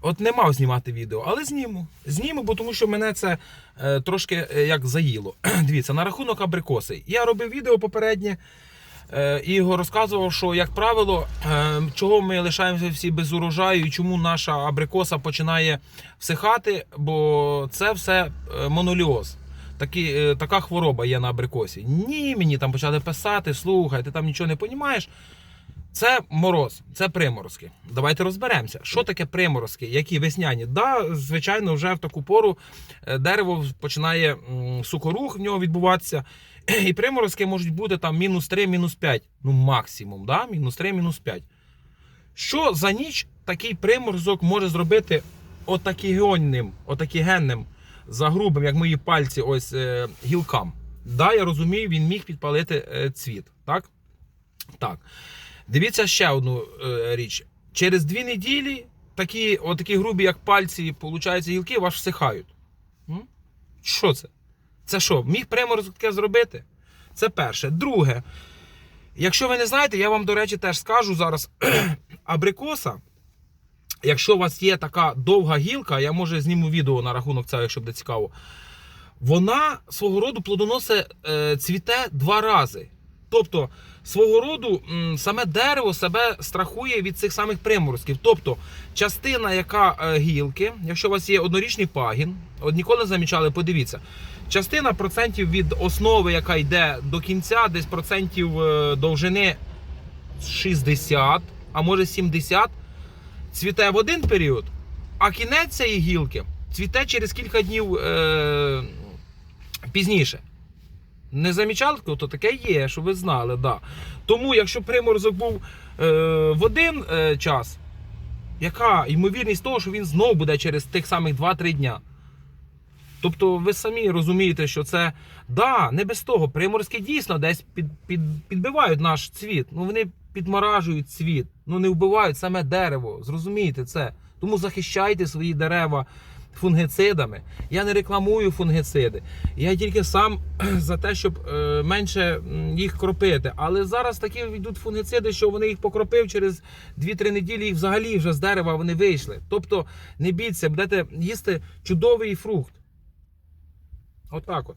От не мав знімати відео, але зніму. Зніму, бо тому що мене це е, трошки е, як заїло. Дивіться, на рахунок абрикоси. Я робив відео попереднє е, і розказував, що, як правило, е, чого ми лишаємося всі без урожаю і чому наша абрикоса починає всихати, бо це все е, моноліоз. Такі, е, така хвороба є на абрикосі. Ні, мені там почали писати, слухай, ти там нічого не розумієш. Це мороз, це приморозки. Давайте розберемося, що таке приморозки, які весняні. Да, звичайно, вже в таку пору е, дерево починає м, сухорух в нього відбуватися. І приморозки можуть бути там мінус 3, мінус 5. Ну, максимум, да? мінус 3, мінус 5. Що за ніч такий приморозок може зробити отакігенним, отакігенним, загрубим, як мої пальці, ось е, гілкам? Да, я розумію, він міг підпалити е, цвіт. Так? Так. Дивіться ще одну е, річ. Через дві неділі такі, отакі грубі, як пальці, получаються гілки, ваш всихають. Що це? Це що, міг приморозок таке зробити? Це перше. Друге, якщо ви не знаєте, я вам, до речі, теж скажу зараз: абрикоса, якщо у вас є така довга гілка, я може зніму відео на рахунок цього, якщо буде цікаво. Вона свого роду плодоносить е, цвіте два рази. Тобто, свого роду саме дерево себе страхує від цих самих приморозків. Тобто, частина, яка е, гілки, якщо у вас є однорічний пагін, от ніколи замічали, подивіться. Частина процентів від основи, яка йде до кінця, десь процентів е, довжини 60, а може 70, цвіте в один період, а кінець цієї гілки цвіте через кілька днів е, пізніше. Не замічали, то таке є, що ви знали, да. Тому, якщо приморозок був е, в один е, час, яка ймовірність того, що він знов буде через тих самих 2-3 дня? Тобто ви самі розумієте, що це да, не без того. Приморозки дійсно десь під, під, підбивають наш цвіт. Ну вони підморажують цвіт, ну не вбивають саме дерево. Зрозумійте це. Тому захищайте свої дерева фунгицидами. Я не рекламую фунгециди. Я тільки сам за те, щоб е, менше їх кропити. Але зараз такі йдуть фунгециди, що вони їх покропив через 2-3 неділі, їх взагалі вже з дерева вони вийшли. Тобто не бійтеся, будете їсти чудовий фрукт. Отак от.